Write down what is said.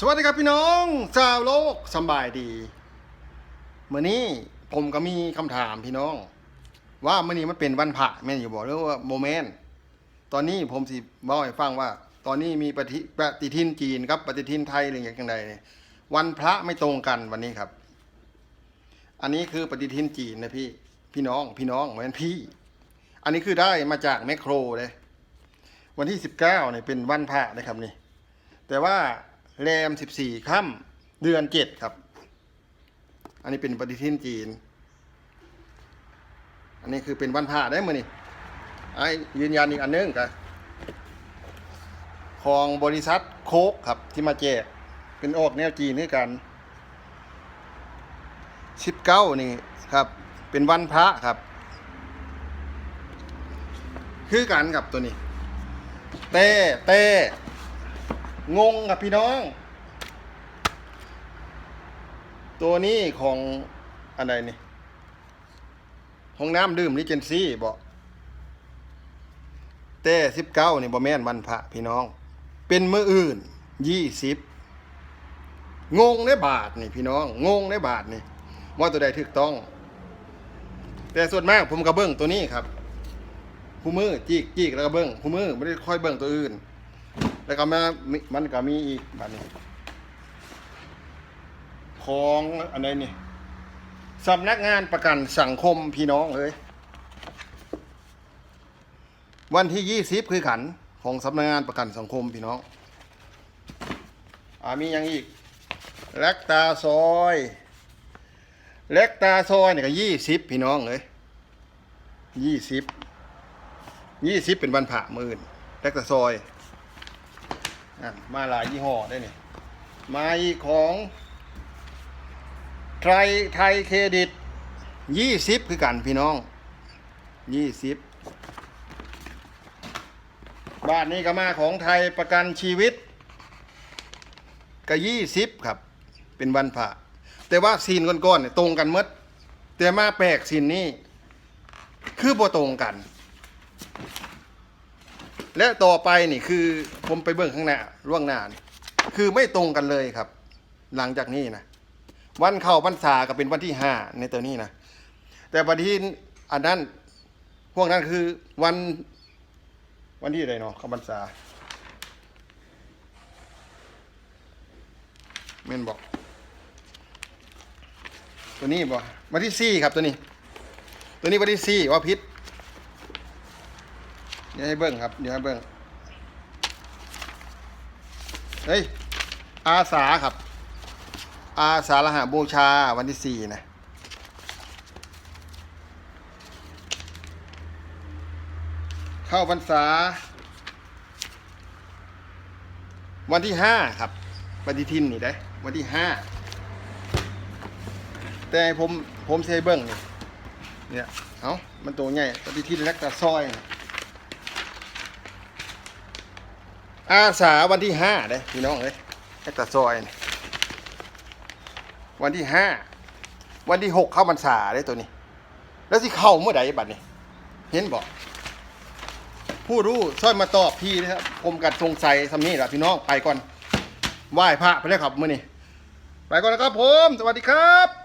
สวัสดีครับพี่น้องชาวโลกสบายดีเมื่อนี้ผมก็มีคำถามพี่น้อง ว่าเมื่อนี้มันเป็นวันพระแม่นอยู่บอกหรือว่าโมเมนต์ตอนนี้ผมสิเล่าให้ฟังว่า ตอนนี้มีปฏิปฏิทินจีนครับปฏิทินไทยอะไรอย่างเงี้ยเนี่ยวันพระไม่ตรงกันวันนี้ครับ อันนี้คือปฏิทินจีนนะพี่พี่น้องพี่น้องเหมือนพี่ อันนี้คือได้มาจากแมคโครเลยวันที่สิบเก้าเนี่ยเป็นวันพระนะครับนี่แต่ว่า แรมสิบสี่ค่ำเดือนเจ็ดครับ อันนี้เป็นปฏิทินจีน อันนี้คือเป็นวันพระได้มนี่ไอ้ยืนยันอีกอันนึงครับของบริษัทโคกครับที่มาแจกเป็นออกแนวจีนด้วยกันสิบเก้านี่ครับ เป็นวันพระครับ คือกันครับตัวนี้ เต้เต้ งงครับพี่น้อง ตัวนี้ของอะไรนี่ห้องน้ำดื่มลิเจนซี่บอกเต้สิบเก้านี่บ่แม่นวันพระพี่น้อง เป็นมืออื่นยี่สิบงงได้บาทนี่พี่น้อง งงได้บาทนี่ว่าตัวใดถูกต้อง แต่ส่วนมากผมกระเบื้องตัวนี้ครับผู้มือจีกจีกแล้วก็เบิ้งผู้มือไม่ได้ค่อยเบิ้งตัวอื่น แล้วก็มามันก็มีอีกแบบนี้ ของอันใดนี่สำนักงานประกันสังคมพี่น้องเอ้ยวันที่ยี่สิบคือขันของสำนักงานประกันสังคมพี่น้องอามียังอีกแลกตาซอยแลกตาซอยเนี่ยก็ยี่สิบพี่น้องเอ้ยยี่สิบยี่สิบเป็นวันผ่ามื่นแลกตาซอย นั่นมาหลายยี่ห้อได้เนี่ยมาอีกของไทยไทยเครดิตยี่สิบคือกันพี่น้องยี่สิบบ้านนี้ก็มาของไทยประกันชีวิต ก็ยี่สิบครับ เป็นวันผ่าแต่ว่าซีนก้อนๆเนี่ยตรงกันมดแต่มาแปลกซีนนี้ คือบ่ตรงกัน และต่อไปนี่คือผมไปเบิ่งข้างหน้าล่วงหน้านี่คือไม่ตรงกันเลยครับ หลังจากนี้นะวันเข้าพรรษาก็เป็นวันที่ห้าในตัวนี้นะแต่วันที่อันนั้นพวกนั้นคือวัน วันที่อะไรเนาะเข้าพรรษาเมนบอกตัวนี้บอกวันที่สี่ครับตัวนี้ ตัวนี้วันที่สี่ว่าพิษ ดี๋ยวให้เบิ้งครับ เดี๋ยวให้เบิ้งเฮ้ย อาสาครับ อาสาฬหาบูชาวันที่สี่นะเข้าพรรษา วันที่ห้าครับปฏิทินนี่ได้ วันที่ห้าแต่ผมผมใช้เบิ้งนี่เนี่ยเอามันตัวใหญ่ปฏิทินเล็กแต่ซอยนะ อาสาวันที่ห้าเด้พี่น้องเอ้ยไอ้ตาซอยนี่วันที่ห้าวันที่หกเข้าพรรษาได้ตัวนี้ แล้วที่เข้าเมื่อใดบัดนี้ เห็นบอกผู้รู้ช่วยมาตอบพี่นะครับผมกัดสงสัยสำนี้แหละพี่น้องไปก่อนไหว้พระไปเลยครับมื่อนี้ไปก่อนนะครับผม สวัสดีครับ